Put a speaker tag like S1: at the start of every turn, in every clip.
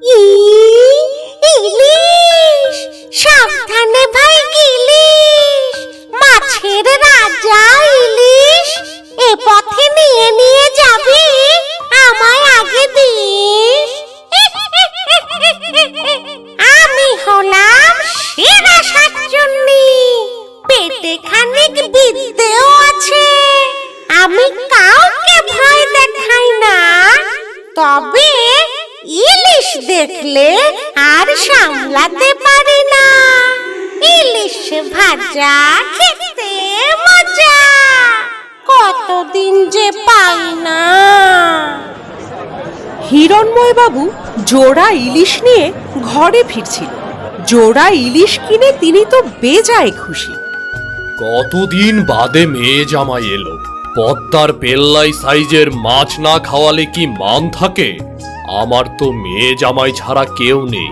S1: 咦 দেখলে আর সামলাতে পারি না। ইলিশ ভাজা খেতে মজা কতদিন যে পাই না।
S2: হিরণময় বাবু জোড়া ইলিশ নিয়ে ঘরে ফিরছিল। জোড়া ইলিশ কিনে তিনি তো বেজায় খুশি।
S3: কতদিন বাদে মেয়ে জামাই এলো? পদ্মার পেল্লাই সাইজের মাছ না খাওয়ালে কি মান থাকে? আমার তো মেয়ে জামাই ছাড়া কেউ নেই।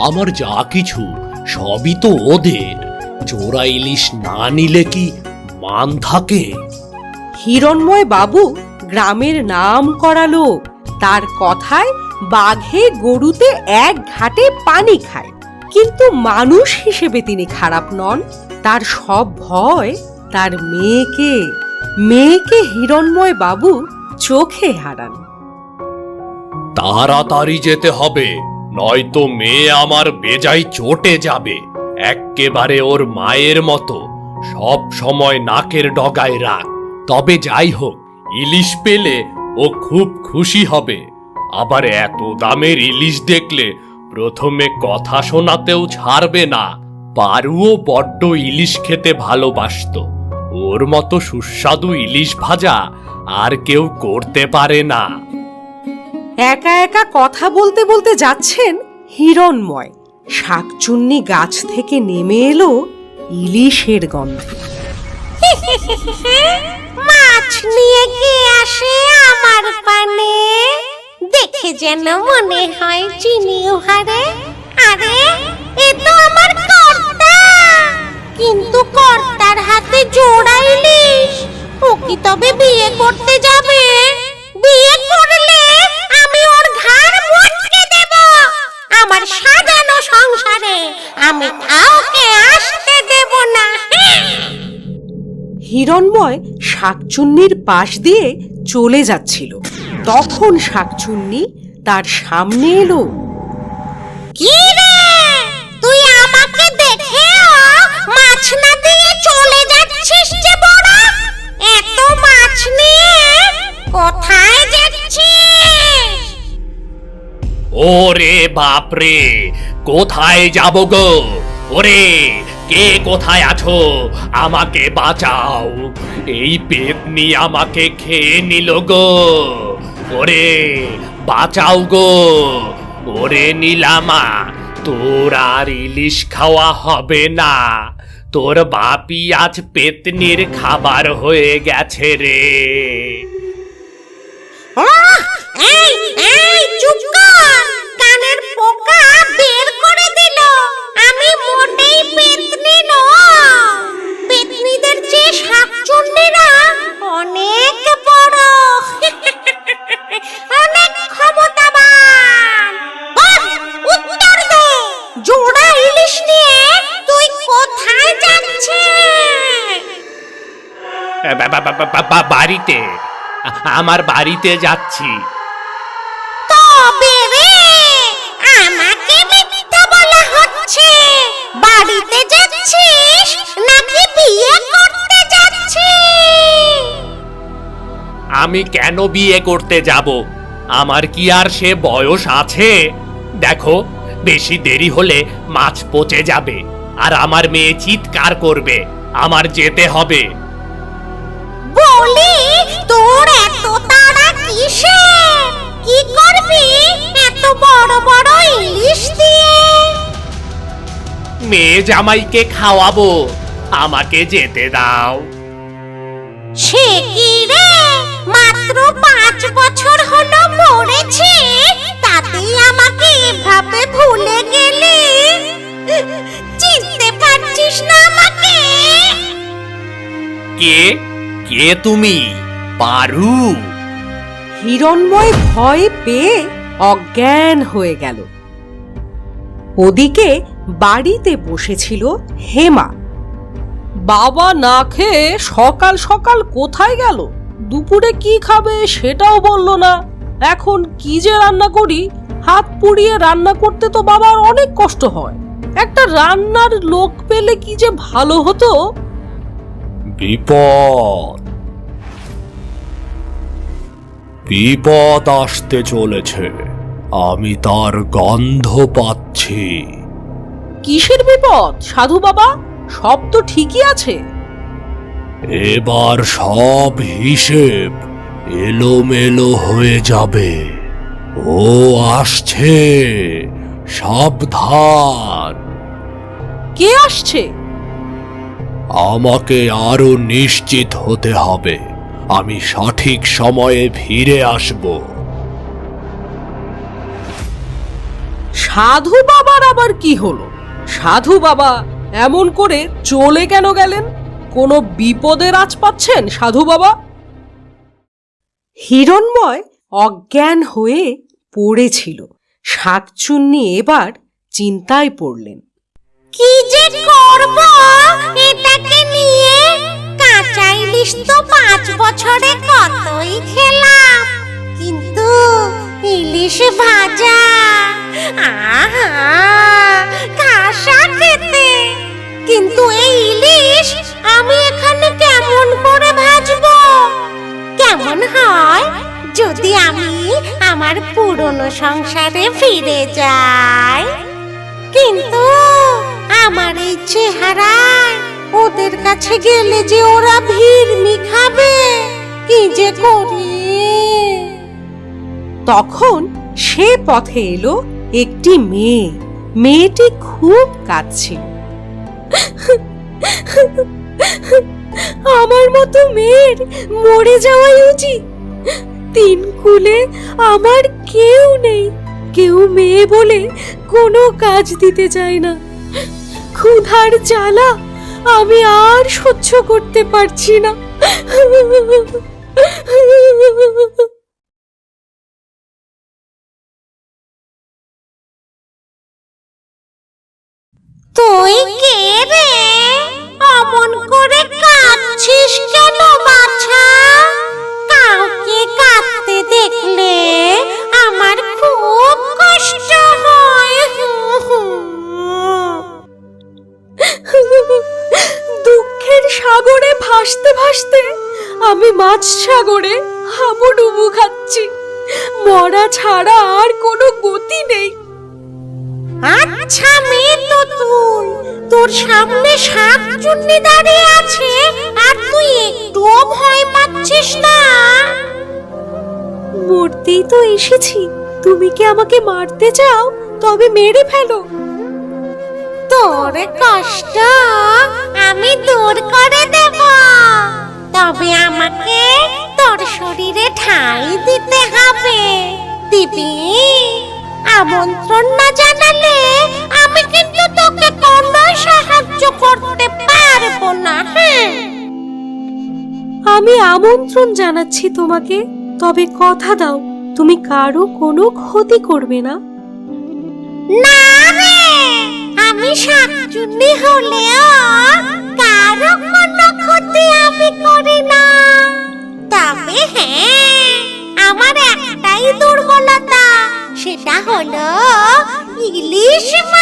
S3: আমার যা কিছু, সবই তো ওদের। জোড়া ইলিশ না নিলে কি মান থাকে?
S2: হিরণময় বাবু গ্রামের নাম করা লোক। তার কথায় বাঘে গরুতে এক ঘাটে পানি খায়। কিন্তু মানুষ হিসেবে তিনি খারাপ নন। তার সব ভয় তার মেয়েকে। মেয়েকে হিরণময় বাবু চোখে হারান।
S3: তাড়াতাড়ি যেতে হবে, নয়তো মেয়ে আমার বেজায় চটে যাবে। এক্কেবারে ওর মায়ের মতো, সব সময় নাকের ডগায় রাখ। তবে যাই হোক, ইলিশ পেলে ও খুব খুশি হবে। আবার এত দামের ইলিশ দেখলে প্রথমে কথা শোনাতেও ছাড়বে না। পারুও বড্ড ইলিশ খেতে ভালোবাসত। ওর মতো সুস্বাদু ইলিশ ভাজা আর কেউ করতে পারে না।
S2: একা একা কথা বলতে বলতে যাচ্ছেন হিরণময়। শাকচুন্নি গাছ থেকে নেমে এলো ইলিশের গন্ধ।
S1: মাছ নিয়ে কে আসে আমার পানে? দেখে যেন মনে হয় চিনি উহারে। আরে, এ তো আমার কর্তা। কিন্তু কর্তার হাতে জোড়া ইলিশ। ও কি তবে বিয়ে করতে
S2: শাকচুন্নির পাশ দিয়ে চলে যাচ্ছিল। তখন শাকচুন্নি তার সামনে এলো।
S1: কি রে? তুই আমাকে দেখেও মাছ না দিয়ে চলে যাচ্ছিস যে বড়? এত মাছ নিয়ে কোথায় যাচ্ছিস?
S3: ওরে বাপরে কোথায় যাব গো? ওরে কে কোথায় আছো? আমাকে বাঁচাও। এই পেতনি আমাকে খেয়ে নিল গো। ওরে, বাঁচাও গো। ওরে নীলামা, তোর আর ইলিশ খাওয়া হবে না। তোর বাপি আজ পেতনির খাবার হয়ে গেছে রে।
S1: এই, চুপ কর। কানের পোকা বের করে দিল। আমি মোটেই পেতনি নই পেতনিদের চেয়ে অনেক বড়। অনেক ক্ষমতাবান। উত্তর দে। জোড়া ইলিশ নিয়ে তুই কোথায় যাচ্ছিস?
S3: বাড়িতে। আমার বাড়িতে যাচ্ছি।
S1: যাচ্ছিস নাকি বিয়ে করতে যাচ্ছিস?
S3: আমি কেন বিয়ে করতে যাব? আমার কি আর সে বয়স আছে? দেখো বেশি দেরি হলে মাছ পচে যাবে আর আমার মেয়ে চিৎকার করবে আমার যেতে হবে।
S1: বলি তোর এত তাড়া কিসে? কি করবি? এত বড় বড় ইলিশ দিয়ে?
S3: মেয়ে জামাইকে খাওয়াবো। আমাকে যেতে দাও।
S1: সে কি রে? মাত্র পাঁচ বছর হলো মরেছে। তাতেই আমাকে এভাবে ভুলে গেলি? চিনতে পারছিস না আমাকে?
S3: কে? কে তুমি? পারু।
S2: হিরণময় ভয় পেয়ে অজ্ঞান হয়ে গেল। ওদিকে বাড়িতে বসেছিল হেমা। বাবা না খেয়ে সকাল সকাল কোথায় গেল? দুপুরে কি খাবে সেটাও বলল না। এখন কি যে রান্না করি, হাত পুড়িয়ে রান্না করতে তো বাবার অনেক কষ্ট হয়। একটা রান্নার লোক পেলে কি যে ভালো হতো?
S3: বিপদ। বিপদ আসতে চলেছে। আমি তার গন্ধ পাচ্ছি।
S2: কিসের বিপদ? সাধু বাবা সব তো ঠিকই আছে।
S3: এবার সব হিসেব এলোমেলো হয়ে যাবে। ও আসছে সাবধান।
S2: কে আসছে?
S3: আমাকে আরও নিশ্চিত হতে হবে। আমি সঠিক সময়ে ফিরে আসব।
S2: সাধু বাবার আবার কি হলো? সাধু বাবা এমন করে চলে কেন গেলেন? কোনো বিপদের আজ পাচ্ছেন সাধু বাবা? হিরণময় অজ্ঞান হয়ে পড়েছিল। শাকচুন্নি এবার চিন্তায় পড়লেন।
S1: কি যে করব? এটাকে নিয়ে কাঁচা ইলিশ তো পাঁচ বছরে কতই খেলাম। কিন্তু ইলিশ ভাজা। আহা কাঁসা খেতে। কিন্তু এই ইলিশ আমি এখানে কেমন করে ভাজবো? কেমন হয়? যদি আমি আমার পুরনো সংসারে ফিরে যাই। কিন্তু আমার এই চেহারায় ওদের কাছে গেলে যে ওরা ভিড় খাবে কি যে করি?
S2: তখন সে পথে এলো একটি মেয়ে। মেয়েটি খুব কাঁদছিল। আমার মতো মেয়ের মরে যাওয়াই উচিত। তিন কুলে আমার কেউ নেই। কেউ মেয়ে বলে কোনো কাজ দিতে চায় না। ক্ষুধার জ্বালা আমি আর সহ্য করতে পারছি না।
S1: তুই কে রে অমন করে কাঁদছিস কেন বাছা? কাউকে কাঁদতে দেখলে আমার খুব কষ্ট হয়।
S2: দুঃখের সাগরে ভাসতে ভাসতে আমি মাছ সাগরে হাবুডুবু খাচ্ছি। মরা ছাড়া আর কোনো গতি নেই।
S1: আচ্ছা তোর সামনে শাক চুন্নি দাঁড়িয়ে আছে আর তুই একটুও ভয় পাচ্ছিস না।
S2: মরতেই তো এসেছি। তুমি কি আমাকে মারতে চাও? তবে মেরে ফেলো।
S1: তোর কষ্ট আমি দূর করে দেব। তবে আমাকে তোর শরীরে ঠাঁই দিতে হবে। দিবি আমন্ত্রণ না জানালে আমি কিন্তু তোকে সাহায্য করতে পারব না হ্যাঁ।
S2: আমি আমন্ত্রণ জানাচ্ছি তোমাকে তবে কথা দাও তুমি কারও কোনো ক্ষতি করবে না।
S1: না রে আমি শাকচুন্নি হলেও কারও কোনো ক্ষতি আমি করি না। তবে হ্যাঁ আমার একটাই দুর্বলতা সেটা হলো ইলিশ মাছ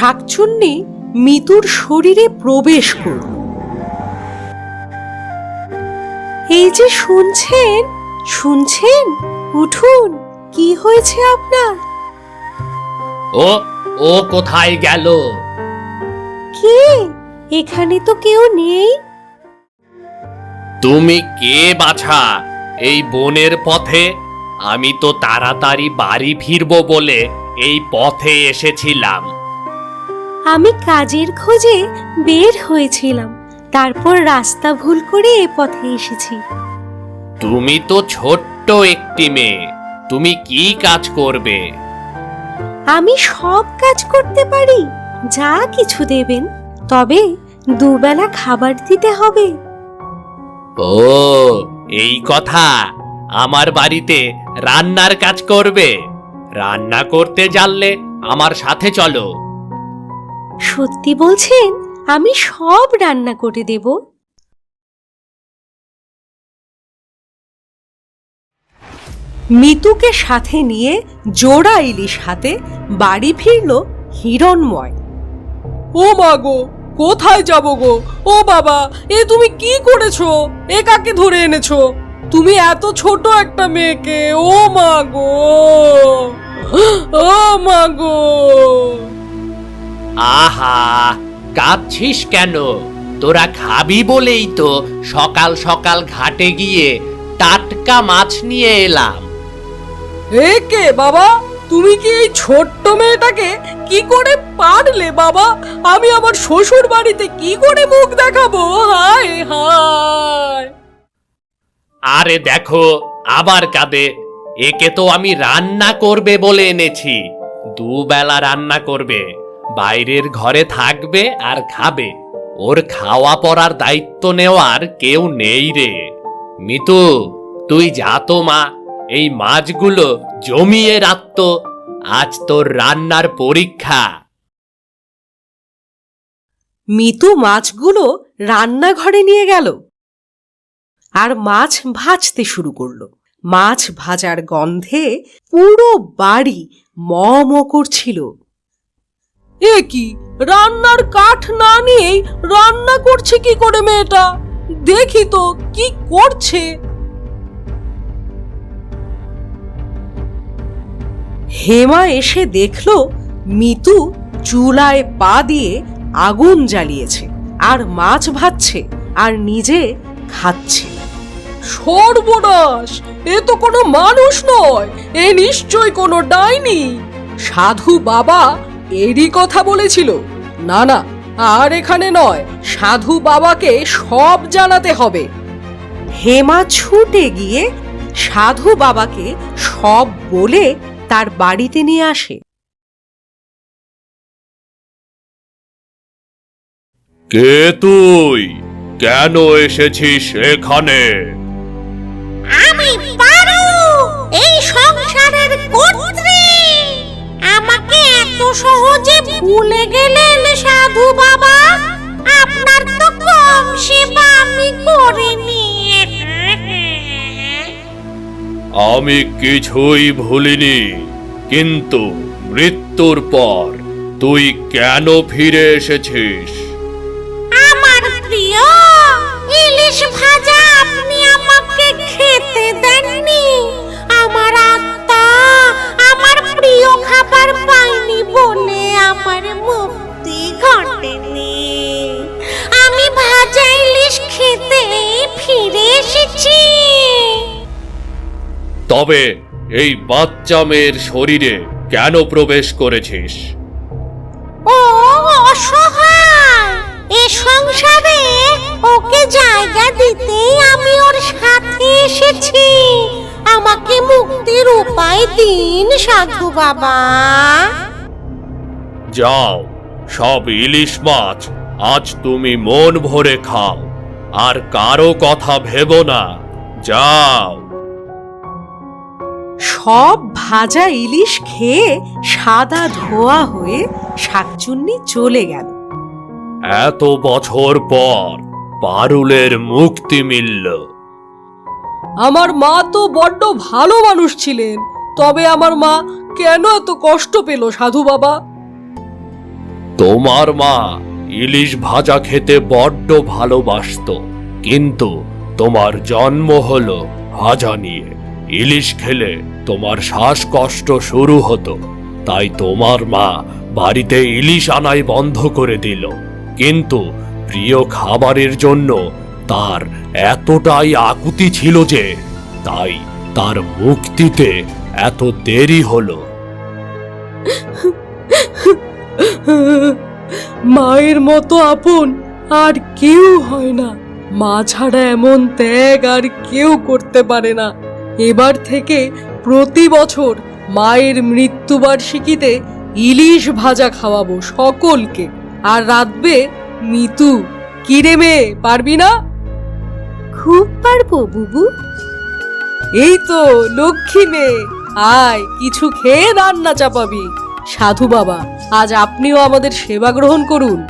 S2: শাকচুন্নি মিতুর শরীরে প্রবেশ করল। এই যে শুনছেন শুনছেন? উঠুন কি হয়েছে আপনার?
S3: ও ও কোথায় গেল?
S2: কে? এখানে তো কেউ নেই।
S3: তুমি কে বাছা? এই বনের পথে? আমি তো তাড়াতাড়ি বাড়ি ফিরবো বলে এই পথে এসেছিলাম।
S2: আমি কাজের খোঁজে বের হয়েছিলাম। তারপর রাস্তা ভুল করে এ পথে এসেছি।
S3: তুমি তো ছোট্ট একটি মেয়ে। তুমি কি কাজ করবে?
S2: আমি সব কাজ করতে পারি যা কিছু দেবেন। তবে দুবেলা খাবার দিতে হবে।
S3: ও এই কথা। আমার বাড়িতে রান্নার কাজ করবে। রান্না করতে জানলে আমার সাথে চলো।
S1: সত্যি বলছেন, আমি সব রান্না করে দেব।
S2: মিতুকে সাথে নিয়ে জোড়া ইলিশ হাতে বাড়ি ফিরল হিরণময়। ও মা গো, কোথায় যাব গো? ও বাবা, এ তুমি কি করেছ? এ কাকে ধরে এনেছো? তুমি এত ছোট একটা মেয়েকে, ও মা গো, ও মা গো।
S3: আহা কাঁদছিস কেন? তোরা খাবি বলেই তো সকাল সকাল ঘাটে গিয়ে টাটকা মাছ নিয়ে এলাম।
S2: এ কে বাবা? তুমি কি এই ছোট্ট মেয়েটাকে কি করে পারলে বাবা? আমি আমার শ্বশুর বাড়িতে কি করে মুখ দেখাবো? হায় হায়।
S3: আরে দেখো আবার কাঁদে। একে তো আমি রান্না করবে বলে এনেছি। দুবেলা রান্না করবে। বাইরের ঘরে থাকবে আর খাবে। ওর খাওয়া পড়ার দায়িত্ব নেওয়ার কেউ নেই রে। মিতু, তুই যা তো মা, এই মাছগুলো জমিয়ে রাখত আজ তোর রান্নার পরীক্ষা।
S2: মিতু মাছগুলো রান্নাঘরে নিয়ে গেল। আর মাছ ভাজতে শুরু করল। মাছ ভাজার গন্ধে পুরো বাড়ি ম করছিল। এ কি? রান্নার কাঠ না নিয়েই রান্না করছে কি করে মেয়েটা? দেখি তো, কি করছে? হেমা এসে দেখল মিতু চুলায় পা দিয়ে আগুন জ্বালিয়েছে আর মাছ ভাজছে আর নিজে খাচ্ছে। সর্বনাশ! এ তো কোনো মানুষ নয়, এ নিশ্চয় কোনো ডাইনি। সাধু বাবা এরই কথা বলেছিল। না না আর এখানে নয় সাধু বাবাকে সব জানাতে হবে। হেমা ছুটে গিয়ে সাধু বাবাকে সব বলে তার বাড়িতে নিয়ে আসে।
S3: কে তুই? কেন এসেছিস এখানে?
S1: আমি সহজে ভুলে গেলেন সাধু বাবা। আপনার তো কম সেবা আমি করিনি
S3: আমি কিছুই ভুলিনি কিন্তু মৃত্যুর পর তুই কেন ফিরে এসেছিস?
S1: আমার প্রিয় ইলিশ ভাজা আপনি আমাকে খেতে দেননি। প্রিয় খাবার পাইনি বলে আমার মুক্তি ঘটেনি। আমি ভাজা ইলিশ খেতে ফিরে এসেছি।
S3: তবে এই বাচ্চা মেয়ের শরীরে কেন প্রবেশ করেছিস?
S1: ও অসহায়। এ সংসারে ওকে জায়গা দিতেই আমি ওর সাথে এসেছি। আমাকে মুক্তির উপায় দিন সাধু বাবা।
S3: যাও সব ইলিশ মাছ আজ তুমি মন ভরে খাও আর কারও কথা ভেবো না যাও।
S2: সব ভাজা ইলিশ খেয়ে সাদা ধোয়া হয়ে শাকচুন্নি চলে গেল।
S3: এত বছর পর পারুলের মুক্তি মিলল।
S2: আমার মা তো বড্ড ভালো মানুষ ছিলেন। তবে আমার মা কেন এত কষ্ট পেল, সাধু বাবা?
S3: তোমার মা ইলিশ ভাজা খেতে বড্ড ভালোবাসতো, কিন্তু তোমার জন্ম হলো ভাজা নিয়ে। ইলিশ খেলে তোমার শ্বাসকষ্ট শুরু হতো, তাই তোমার মা বাড়িতে ইলিশ আনাই বন্ধ করে দিল। কিন্তু প্রিয় খাবারের জন্য তার এতটাই আকুতি ছিল যে, তাই তার মুক্তিতে এত দেরি হলো।
S2: মায়ের মতো আপন আর কেউ হয় না। মা ছাড়া এমন ত্যাগ আর কেউ করতে পারে না। এবার থেকে প্রতি বছর মায়ের মৃত্যুবার্ষিকীতে ইলিশ ভাজা খাওয়াবো সকলকে। আর রাতবে মিতু। কিরে মেয়ে, পারবি না?
S1: খুব পারব, বুবু।
S4: এই তো, লক্ষ্মী মেয়ে। আয়, কিছু খেয়ে রান্না চাপাবি। সাধু বাবা, আজ আপনিও আমাদের সেবা গ্রহণ করুন।